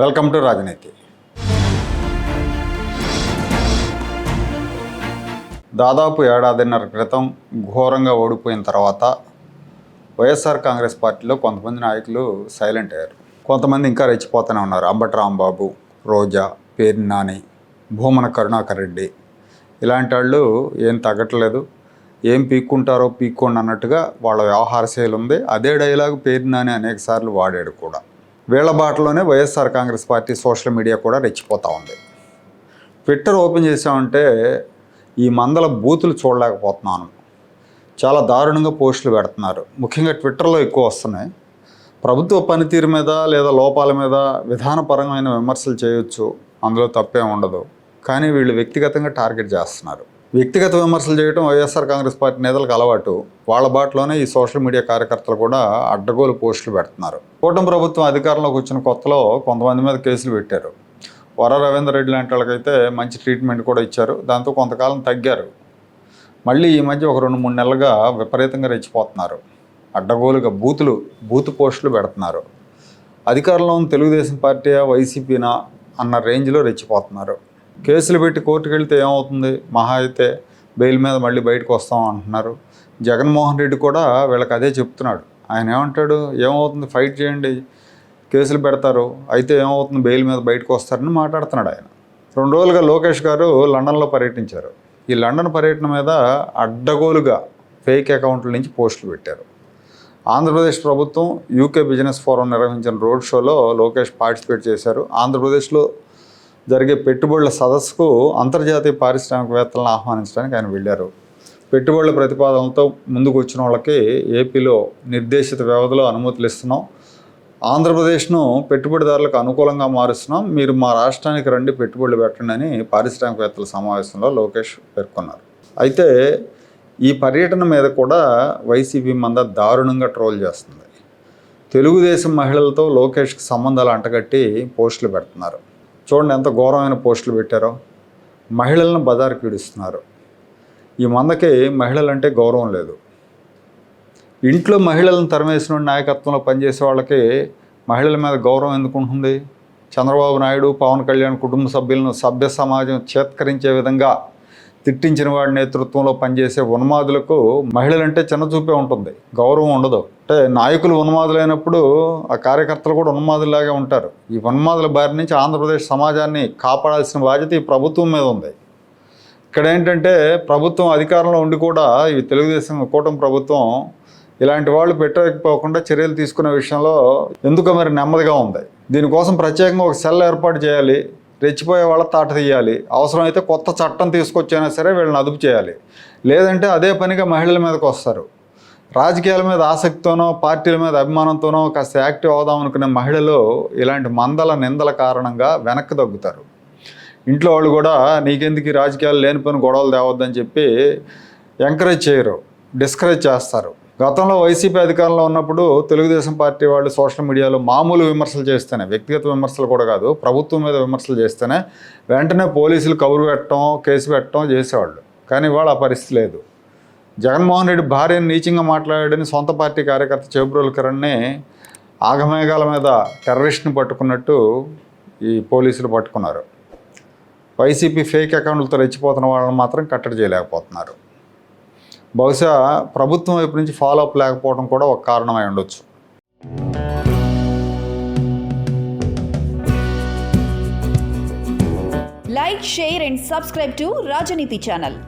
Welcome to రాజనీతి. దాదాపు ఏడాదిన్నర క్రితం ఘోరంగా ఓడిపోయిన తర్వాత వైఎస్ఆర్ కాంగ్రెస్ పార్టీలో కొంతమంది నాయకులు సైలెంట్ అయ్యారు. కొంతమంది ఇంకా రెచ్చిపోతూనే ఉన్నారు. అంబటి రాంబాబు రోజా పేరు నాని భూమన కరుణాకర్ రెడ్డి. ఇలాంటి వాళ్ళు ఏం తగ్గట్లేదు. ఏం పీక్కుంటారో పీక్కోండి అన్నట్టుగా వాళ్ళ వ్యవహార శైలి ఉంది. అదే డైలాగ్ పేరు నాని అనేక సార్లు వాడాడు కూడా. వీళ్ళ బాటలోనే YSR Congress party social media కూడా రెచ్చిపోతూ ఉంది. ట్విట్టర్ ఓపెన్ చేసామంటే ఈ మందల బూతులు చూడలేకపోతున్నాను. చాలా దారుణంగా పోస్టులు పెడుతున్నారు. ముఖ్యంగా ట్విట్టర్లో ఎక్కువ వస్తున్నాయి. ప్రభుత్వ పనితీరు మీద లేదా లోపాల మీద విధానపరమైన విమర్శలు చేయొచ్చు. అందులో తప్పేం ఉండదు. కానీ వీళ్ళు వ్యక్తిగతంగా టార్గెట్ చేస్తున్నారు. వ్యక్తిగత విమర్శలు చేయడం వైఎస్ఆర్ కాంగ్రెస్ పార్టీ నేతలకు అలవాటు. వాళ్ళ బాటలోనే ఈ సోషల్ మీడియా కార్యకర్తలు కూడా అడ్డగోలు పోస్టులు పెడుతున్నారు. కూటమి ప్రభుత్వం అధికారంలోకి వచ్చిన కొత్తలో కొంతమంది మీద కేసులు పెట్టారు. వర రవీందర్ రెడ్డి లాంటి వాళ్ళకైతే మంచి ట్రీట్మెంట్ కూడా ఇచ్చారు. దాంతో కొంతకాలం తగ్గారు. మళ్ళీ ఈ మధ్య ఒక రెండు మూడు నెలలుగా విపరీతంగా రెచ్చిపోతున్నారు. అడ్డగోలుగా బూతులు బూత్ పోస్టులు పెడుతున్నారు. అధికారంలో ఉన్న తెలుగుదేశం పార్టీ వైసీపీనా అన్న రేంజ్లో రెచ్చిపోతున్నారు. కేసులు పెట్టి కోర్టుకు వెళ్తే ఏమవుతుంది? మహా అయితే బెయిల్ మీద మళ్ళీ బయటకు వస్తాం అంటున్నారు. జగన్మోహన్ రెడ్డి కూడా వీళ్ళకి అదే చెప్తున్నాడు. ఆయన ఏమంటాడు? ఏమవుతుంది? ఫైట్ చేయండి. కేసులు పెడతారు. అయితే ఏమవుతుంది? బెయిల్ మీద బయటకు వస్తారని మాట్లాడుతున్నాడు ఆయన. రెండు రోజులుగా లోకేష్ గారు లండన్లో పర్యటించారు. ఈ లండన్ పర్యటన మీద అడ్డగోలుగా ఫేక్ అకౌంట్ల నుంచి పోస్టులు పెట్టారు. ఆంధ్రప్రదేశ్ ప్రభుత్వం యూకే బిజినెస్ ఫోరం నిర్వహించిన రోడ్ షోలో లోకేష్ పార్టిసిపేట్ చేశారు. ఆంధ్రప్రదేశ్లో జరిగే పెట్టుబడుల సదస్సుకు అంతర్జాతీయ పారిశ్రామికవేత్తలను ఆహ్వానించడానికి ఆయన వెళ్ళారు. పెట్టుబడుల ప్రతిపాదనలతో ముందుకు వచ్చిన వాళ్ళకి ఏపీలో నిర్దేశిత వ్యవధిలో అనుమతులు ఇస్తున్నాం. ఆంధ్రప్రదేశ్ను పెట్టుబడిదారులకు అనుకూలంగా మారుస్తున్నాం. మీరు మా రాష్ట్రానికి రండి పెట్టుబడులు పెట్టండి అని పారిశ్రామికవేత్తల సమావేశంలో లోకేష్ పేర్కొన్నారు. అయితే ఈ పర్యటన మీద కూడా వైసీపీ మంద దారుణంగా ట్రోల్ చేస్తుంది. తెలుగుదేశం మహిళలతో లోకేష్కి సంబంధాలు అంటగట్టి పోస్టులు పెడుతున్నారు. చూడండి ఎంత ఘోరమైన పోస్టులు పెట్టారో. మహిళలను బజారు ఈడుస్తున్నారు. ఈ మందకి మహిళలంటే గౌరవం లేదు. ఇంట్లో మహిళలను తరమేసిన నాయకత్వంలో పనిచేసే వాళ్ళకి మహిళల మీద గౌరవం ఎందుకు ఉంటుంది? చంద్రబాబు నాయుడు పవన్ కళ్యాణ్ కుటుంబ సభ్యులను సభ్య సమాజం చేత్కరించే విధంగా తిట్టించిన వాడి నేతృత్వంలో పనిచేసే ఉన్మాదులకు మహిళలంటే చిన్నచూపే ఉంటుంది. గౌరవం ఉండదు. అంటే నాయకులు ఉన్మాదులైనప్పుడు ఆ కార్యకర్తలు కూడా ఉన్మాదులాగే ఉంటారు. ఈ ఉన్మాదుల బారి నుంచి ఆంధ్రప్రదేశ్ సమాజాన్ని కాపాడాల్సిన బాధ్యత ఈ ప్రభుత్వం మీద ఉంది. ఇక్కడ ఏంటంటే ప్రభుత్వం అధికారంలో ఉండి కూడా ఈ తెలుగుదేశం కూటమి ప్రభుత్వం ఇలాంటి వాళ్ళు పెట్టకపోకుండా చర్యలు తీసుకునే విషయంలో ఎందుకో మరి నెమ్మదిగా ఉంది. దీనికోసం ప్రత్యేకంగా ఒక సెల్ ఏర్పాటు చేయాలి. రెచ్చిపోయే వాళ్ళ తాట తీయాలి. అవసరమైతే కొత్త చట్టం తీసుకొచ్చైనా సరే వీళ్ళని అదుపు చేయాలి. లేదంటే అదే పనిగా మహిళల మీదకి వస్తారు. రాజకీయాల మీద ఆసక్తితోనో పార్టీల మీద అభిమానంతోనో కాస్త యాక్టివ్ అవుదాం అనుకునే మహిళలు ఇలాంటి మందల నిందల కారణంగా వెనక్కి తగ్గుతారు ఇంట్లో వాళ్ళు కూడా నీకెందుకు రాజకీయాలు లేని పని గొడవలు తేవద్దని చెప్పి ఎంకరేజ్ చేయరు. డిస్కరేజ్ చేస్తారు. గతంలో వైసీపీ అధికారంలో ఉన్నప్పుడు తెలుగుదేశం పార్టీ వాళ్ళు సోషల్ మీడియాలో మామూలు విమర్శలు చేస్తేనే వ్యక్తిగత విమర్శలు కూడా కాదు ప్రభుత్వం మీద విమర్శలు చేస్తేనే వెంటనే పోలీసులు కబురు పెట్టడం కేసు పెట్టడం చేసేవాళ్ళు. కానీ ఇవాళ ఆ పరిస్థితి లేదు. జగన్మోహన్ రెడ్డి భార్యను నీచంగా మాట్లాడాడని సొంత పార్టీ కార్యకర్త చేబ్రోల్ కిరణ్ని ఆగమేఘాల మీద టెర్రరిస్ట్ని పట్టుకున్నట్టు ఈ పోలీసులు పట్టుకున్నారు. వైసీపీ ఫేక్ అకౌంట్లతో రెచ్చిపోతున్న వాళ్ళని మాత్రం కట్టడి చేయలేకపోతున్నారు. బహుశా ప్రభుత్వం వైపు నుంచి ఫాలో అప్ లేకపోవడం కూడా ఒక కారణమై ఉండొచ్చు. Like share and subscribe to Rajaneethi channel